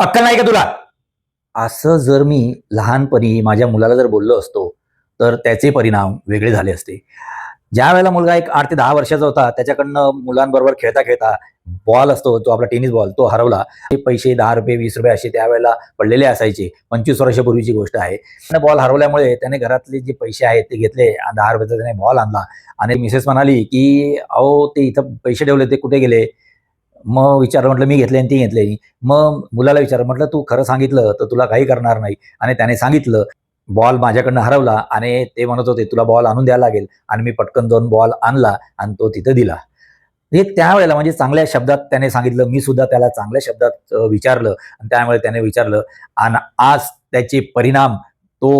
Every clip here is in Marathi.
अक्कल नाही का तुला? असं जर मी लहानपणी माझ्या मुलाला जर बोललो असतो तर त्याचे परिणाम वेगळे झाले असते. ज्या वेळेला मुलगा एक आठ ते दहा वर्षाचा होता त्याच्याकडनं मुलांबरोबर खेळता खेळता बॉल असतो तो आपला टेनिस बॉल तो हरवला. ते पैसे दहा रुपये वीस रुपये असे त्यावेळेला पडलेले असायचे. पंचवीस वर्षापूर्वीची गोष्ट आहे. त्याने बॉल हरवल्यामुळे त्याने घरातले जे पैसे आहेत ते घेतले आणि दहा रुपयाचा त्याने बॉल आणला. आणि मिसेस म्हणाली की अहो ते इथं पैसे ठेवले ते कुठे गेले? मग विचारलं म्हटलं मी घेतले आणि ती घेतले मग मुलाला विचार म्हटलं तू खरं सांगितलं तर तुला काही करणार नाही. आणि त्याने सांगितलं बॉल माझ्याकडनं हरवला आणि ते म्हणत होते तुला बॉल आणून द्यायला लागेल. आणि मी पटकन दोन बॉल आणला आणि तो तिथं दिला. हे त्यावेळेला म्हणजे चांगल्या शब्दात त्याने सांगितलं. मी सुद्धा त्याला चांगल्या शब्दात विचारलं आणि त्यामुळे त्याने विचारलं. आणि आज त्याचे परिणाम तो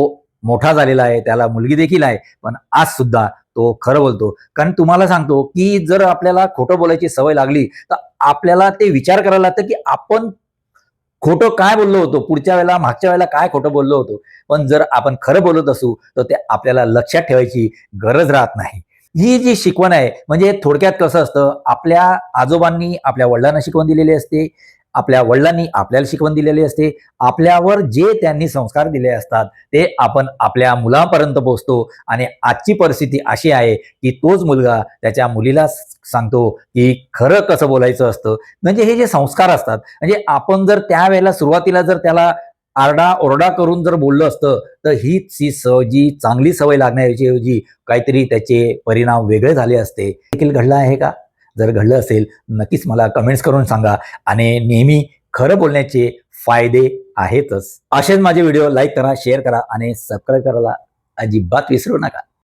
मोठा झालेला आहे त्याला मुलगी देखील आहे पण आज सुद्धा बोलतो खरं बोलतो. कारण तुम्हाला सांगतो की जर आपल्याला खोटं बोलायची सवय लागली तर आपल्याला ते विचार करायला लागतं की आपण खोटं काय बोललो होतो? पुढच्या वेळेला मागच्या वेळेला काय खोटं बोललो होतो? पण जर आपण खरं बोलत असू तर ते आपल्याला लक्षात ठेवायची गरज राहत नाही. ही जी शिकवण आहे म्हणजे थोडक्यात कसं असतं आपल्या आजोबांनी आपल्या वडिलांना शिकवण दिलेली असते. आपल्या वडिलांनी आपल्याला शिकवण दिलेली असते. आपल्यावर जे त्यांनी संस्कार दिले असतात ते आपण आपल्या मुलांपर्यंत पोहोचतो. आणि आजची परिस्थिती अशी आहे की तोच मुलगा त्याच्या मुलीला सांगतो की खरं कसं बोलायचं असतं. म्हणजे हे जे संस्कार असतात म्हणजे आपण जर त्यावेळेला सुरुवातीला जर त्याला आरडा ओरडा करून जर बोललं असतं तर हीच ही स जी चांगली सवय लागण्याऐवजी काहीतरी त्याचे परिणाम वेगळे झाले असते. देखील घडलं आहे का? जर घडलं असेल नक्कीच मला कमेंट्स करून सांगा आणि नेहमी खरं बोलण्याचे फायदे आहेतच. असेच माझे व्हिडिओ लाईक करा शेअर करा आणि सबस्क्राईब करायला अजिबात विसरू नका.